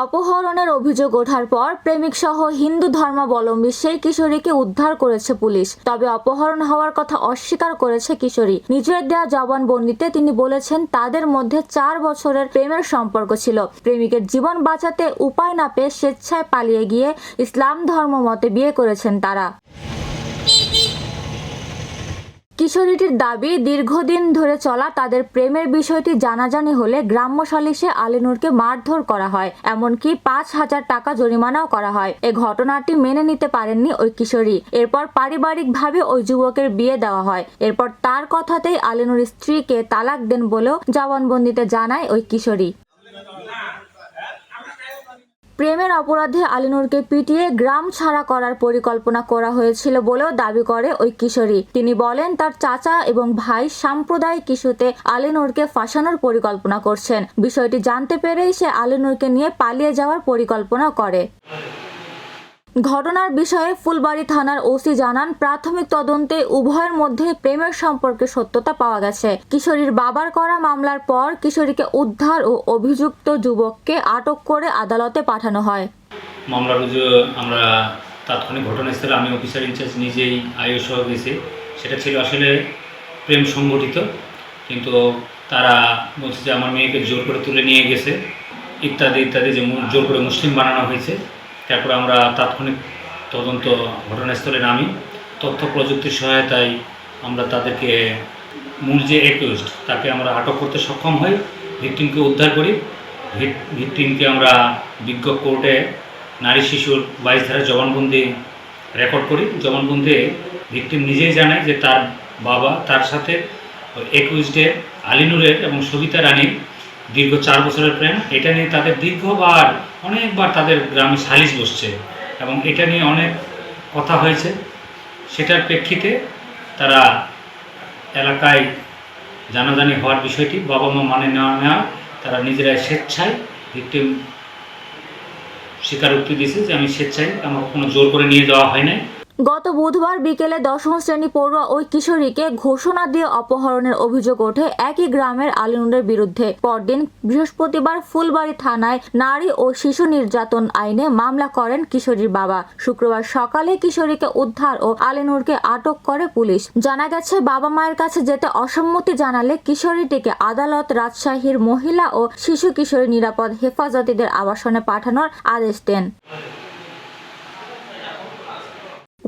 অপহরণের অভিযোগ ওঠার পর প্রেমিক সহ হিন্দু ধর্মাবলম্বী সেই কিশোরীকে উদ্ধার করেছে পুলিশ। তবে অপহরণ হওয়ার কথা অস্বীকার করেছে কিশোরী। নিজের দেওয়া জবানবন্দিতে তিনি বলেছেন, তাদের মধ্যে চার বছরের প্রেমের সম্পর্ক ছিল। প্রেমিকের জীবন বাঁচাতে উপায় না পেয়ে স্বেচ্ছায় পালিয়ে গিয়ে ইসলাম ধর্ম মতে বিয়ে করেছেন তারা। কিশোরীটির দাবি, দীর্ঘদিন ধরে চলা তাদের প্রেমের বিষয়টি জানাজানি হলে গ্রাম্য সালিশে আলিনুরকে মারধর করা হয়। এমনকি পাঁচ হাজার টাকা জরিমানাও করা হয়। এ ঘটনাটি মেনে নিতে পারেননি ওই কিশোরী। এরপর পারিবারিকভাবে ওই যুবকের বিয়ে দেওয়া হয়। এরপর তার কথাতেই আলিনুর স্ত্রীকে তালাক দেন বলেও জবানবন্দিতে জানায় ওই কিশোরী। প্রেমের অপরাধে আলিনুরকে পিটিয়ে গ্রাম ছাড়া করার পরিকল্পনা করা হয়েছিল বলেও দাবি করে ওই কিশোরী। তিনি বলেন, তার চাচা এবং ভাই সাম্প্রদায়িক ইস্যুতে আলিনুরকে ফাঁসানোর পরিকল্পনা করছেন। বিষয়টি জানতে পেরেই সে আলিনুরকে নিয়ে পালিয়ে যাওয়ার পরিকল্পনা করে। ঘটনার বিষয়ে ফুলবাড়ি থানার ওসি জানান, প্রাথমিক তদন্তে উভয়ের মধ্যে প্রেমের সম্পর্কে সত্যতা পাওয়া গেছে। কিশোরীর বাবার করা মামলার পর কিশোরীকে উদ্ধার ও অভিযুক্ত যুবককে আটক করে আদালতে পাঠানো হয়। মামলা রুজু, আমরা তাৎক্ষণিক ঘটনাস্থলে আমি অফিসার ইনচার্জ নিজেই আয়ু সহ গেছি। সেটা ছিল আসলে প্রেম সংগঠিত কিন্তু তারা বলছে যে আমার মেয়েকে জোর করে তুলে নিয়ে গেছে। ইত্যাদি ইত্যাদি যে জোর করে মুসলিম বানানো হয়েছে। তারপরে আমরা তাৎক্ষণিক তদন্ত ঘটনাস্থলে নামি। তথ্য প্রযুক্তির সহায়তায় আমরা তাদেরকে মূল যে একুইস্ট তাকে আমরা আটক করতে সক্ষম হই, ভিকটিমকে উদ্ধার করি। ভিক- ভিকটিমকে আমরা বিজ্ঞ কোর্টে নারী শিশুর বাইশ ধারা জবানবন্দি রেকর্ড করি। জবানবন্দি ভিকটিম নিজেই জানায় যে তার বাবা, তার সাথে একুশ ডে আলিনুরের এবং সবিতা রানীর দীর্ঘ চার বছরের প্রেম, এটা নিয়ে তাদের দীর্ঘবার, অনেকবার তাদের গ্রামে সালিশ বসছে এবং এটা নিয়ে অনেক কথা হয়েছে। সেটার প্রেক্ষিতে তারা এলাকায় জানাজানি হওয়ার বিষয়টি বাবা মা মানে নেওয়া নেওয়া, তারা নিজেরাই স্বেচ্ছায় ভিকটিম স্বীকারোক্তি দিয়েছে যে আমি স্বেচ্ছায় আমার কোনো জোর করে নিয়ে যাওয়া হয় নাই। গত বুধবার বিকেলে দশম শ্রেণি পড়ুয়া ওই কিশোরীকে ঘোষণা দিয়ে অপহরণের অভিযোগ ওঠে একই গ্রামের আলিনুরের বিরুদ্ধে। পরদিন বৃহস্পতিবার ফুলবাড়ি থানায় নারী ও শিশু নির্যাতন আইনে মামলা করেন কিশোরীর বাবা। শুক্রবার সকালে কিশোরীকে উদ্ধার ও আলিনুরকে আটক করে পুলিশ। জানা গেছে, বাবা মায়ের কাছে যেতে অসম্মতি জানালে কিশোরীটিকে আদালত, রাজশাহীর মহিলা ও শিশু কিশোরী নিরাপদ হেফাজতিদের আবাসনে পাঠানোর আদেশ দেন।